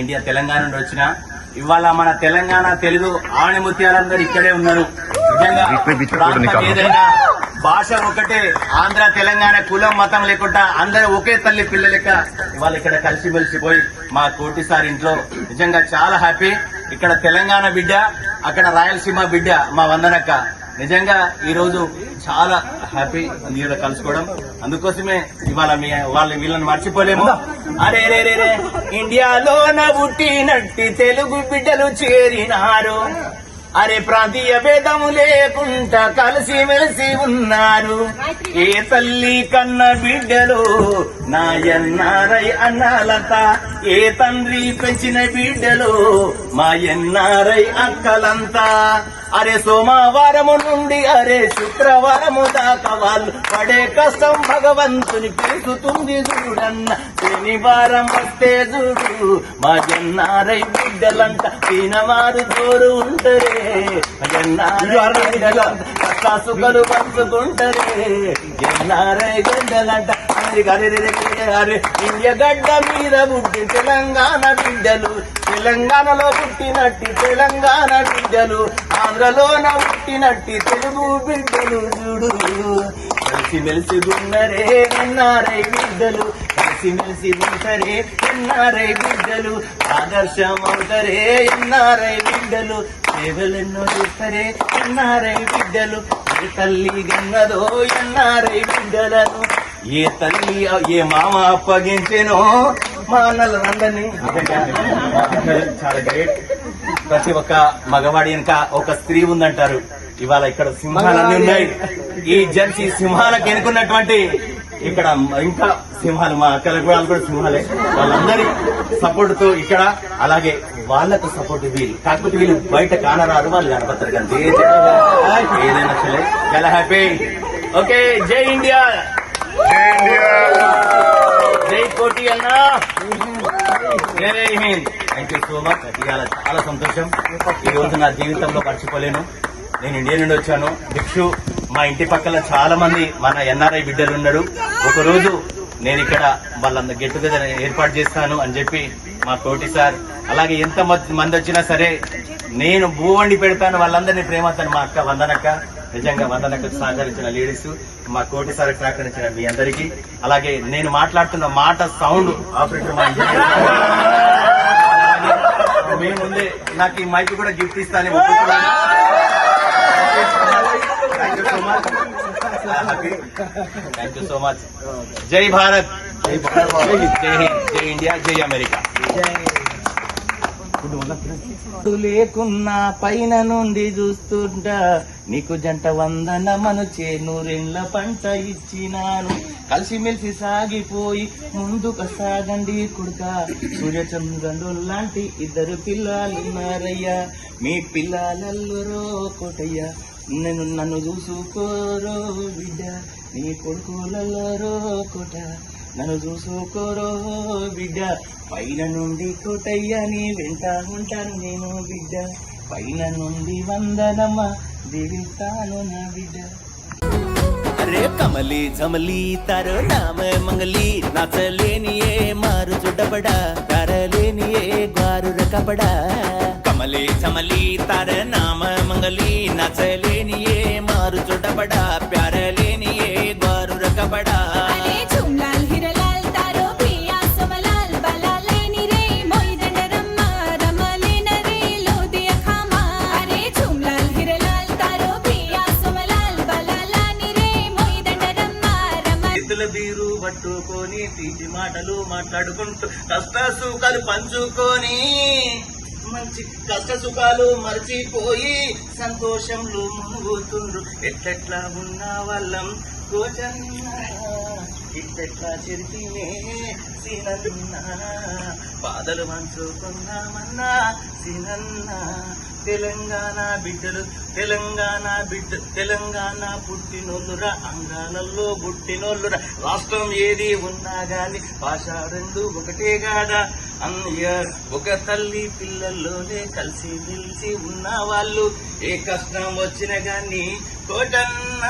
India Telangana నుండి వచ్చిన ఇవాళ మన తెలంగాణ తెలుగు ఆణిముత్యాలందరూ ఇక్కడే ఉన్నారు. నిజంగా ఏదైనా భాష ఒకటే ఆంధ్ర తెలంగాణ కులం మతం లేకుండా అందరూ ఒకే తల్లి పిల్ల లెక్క ఇవాళ ఇక్కడ కలిసిమెలిసిపోయి మా కోటి సార్ ఇంట్లో నిజంగా చాలా హ్యాపీ. ఇక్కడ తెలంగాణ బిడ్డ అక్కడ రాయలసీమ బిడ్డ మా వందనక్క. నిజంగా ఈ రోజు చాలా హ్యాపీ మీరు కలుసుకోవడం. అందుకోసమే ఇవాళ మీ వాళ్ళ వీళ్ళని మర్చిపోలేము. అరే రే రే రే. ఇండియాలోన పుట్టినట్టి తెలుగు బిడ్డలు చేరినారు. అరే ప్రాంతీయ భేదము లేకుండా కలిసి మెలిసి ఉన్నారు. ఏ తల్లి కన్న బిడ్డలు? నాయన్నారై అన్నలత. ఏ తండ్రి పెంచిన బిడ్డలు? మా ఎన్నారై అక్కలంతా. అరే సోమవారము నుండి అరే శుక్రవారము దాకా వాళ్ళు పడే కష్టం భగవంతుని పిలుస్తుంది చూడన్న. శనివారం వస్తే చూడు మా జన్నారై బిడ్డలంట తినవారు జోరు ఉంటరే. కష్ట సుఖలు పంచుకుంటరే. జన్నారై బిడ్డలంట అరే అరే అరే అరే అరే ఇండియ గడ్డ మీద పుట్టి తెలంగాణ బిడ్డలు తెలంగాణలో పుట్టినట్టి తెలంగాణ బిడ్డలు. ఆంధ్రలోన పుట్టినట్టి తెలుగు బిడ్డలు చూడు. కలిసి మెలిసి ఉన్నరే ఎన్నారై బిడ్డలు. కలిసి మెలిసి ఉంటారే ఎన్నారై బిడ్డలు. ఆదర్శం అవుతారే ఎన్నారై బిడ్డలు. సేవలెన్నో చేస్తారే ఎన్నారై బిడ్డలు. ఏ తల్లి గన్నదో ఎన్నారై బిడ్డలను. ఏ తల్లి ఏ మామ అప్పగించెనో మా అన్నలందరినీ చాలా గ్రేట్ ప్రతి ఒక్క మగవాడి వెనుక ఒక స్త్రీ ఉందంటారు. ఇవాళ ఇక్కడ సింహాలన్నీ ఉన్నాయి. ఈ జెర్సీ సింహాలకు ఎన్నుకున్నటువంటి ఇక్కడ ఇంకా సింహాలు మా అక్కలకు కూడా వాళ్ళు కూడా సింహాలే. వాళ్ళందరి సపోర్ట్తో ఇక్కడ అలాగే వాళ్ళకు సపోర్ట్ వీళ్ళు. కాకపోతే వీళ్ళు బయట కానరారు వాళ్ళు కనపడతారు కానీ ఏదైనా సరే. చాలా హ్యాపీ. ఓకే జై ఇండియా. జై కోటి అన్నా. జై Hind. Thank you so much ఇవాళ చాలా సంతోషం. ఈ రోజు నా జీవితంలో మర్చిపోలేను. నేను ఇండియా నుండి వచ్చాను. భిక్షు మా ఇంటి పక్కన చాలా మంది మన ఎన్ఆర్ఐ బిడ్డలు ఉన్నారు. ఒక రోజు నేను ఇక్కడ వాళ్ళందరూ గెట్ టుగెదర్ ఏర్పాటు చేస్తాను అని చెప్పి మా కోటి సార్ అలాగే ఎంత మంది వచ్చినా సరే నేను భూవండి పెడతాను వాళ్ళందరినీ ప్రేమతాను మా అక్క వందనక్క నిజంగా వందనకు సహకరించిన లేడీస్ మా కోటి సార్ సహకరించిన మీ అందరికీ. అలాగే నేను మాట్లాడుతున్న మాట సౌండ్ ఆపరేటర్ మా మేము ముందే నాకు ఈ మైక్ కూడా గిఫ్ట్ ఇస్తాను ఒప్పుకున్నాను థ్యాంక్ యూ సో మచ్ జై భారత్ జై భారత్ జై హింద్ జై ఇండియా జై అమెరికా లేకున్నా పైన నుండి చూస్తుంటా. నీకు జంట వందనమను నూరెండ్ల పంట ఇచ్చినాను. కలిసిమెలిసి సాగిపోయి ముందుకు సాగండి కొడుక. సూర్యచంద్రుడు లాంటి ఇద్దరు పిల్లలున్నారయ్యా మీ పిల్లలల్లురో కోటయ్యా. నేను నన్ను చూసుకోరో బిడ్డ. నీ కొడుకులెల్లరో కోట. నన్ను చూసుకోరో బిడ్డ. పైన నుండి కోటయ్యని వెంట ఉంటాను నేను బిడ్డ. పైన నుండి వందనమ్మ దేవిస్తాను నా బిడ్డ. అరే కమలి జమలి తరో నామ మంగలి నచ్చలేని ఏ మారు చుట్టపడా తరలేని ఏ గారు రకపడా. కమలి జమలి తర నామ మంగలి నచ్చలేని ఏ మారు చుట్టపడా ప్యారలేని ఏ గారు రకపడా. బీరు పట్టుకొని తీపి మాటలు మాట్లాడుకుంటూ కష్ట సుఖాలు పంచుకొని మంచి కష్ట సుఖాలు మర్చిపోయి సంతోషంలో మునుగుతుండ్రు. ఎట్లెట్లా ఉన్న వాళ్ళం కోచన్న ఇట్లెట్లా చెరిపినే సినన్నా బాధలు పంచుకున్నామన్నా సినన్నా. తెలంగాణ బిడ్డలు తెలంగాణ బిడ్డ తెలంగాణ పుట్టినోళ్ళురా అంగాలలో పుట్టినోళ్ళురా. రాష్ట్రం ఏది ఉన్నా గాని భాష రెండు ఒకటే కాదా అన్నయ్య ఒక తల్లి పిల్లల్లోనే కలిసి నిలిచి ఉన్న వాళ్ళు. ఏ కష్టం వచ్చినా గాని కోటన్న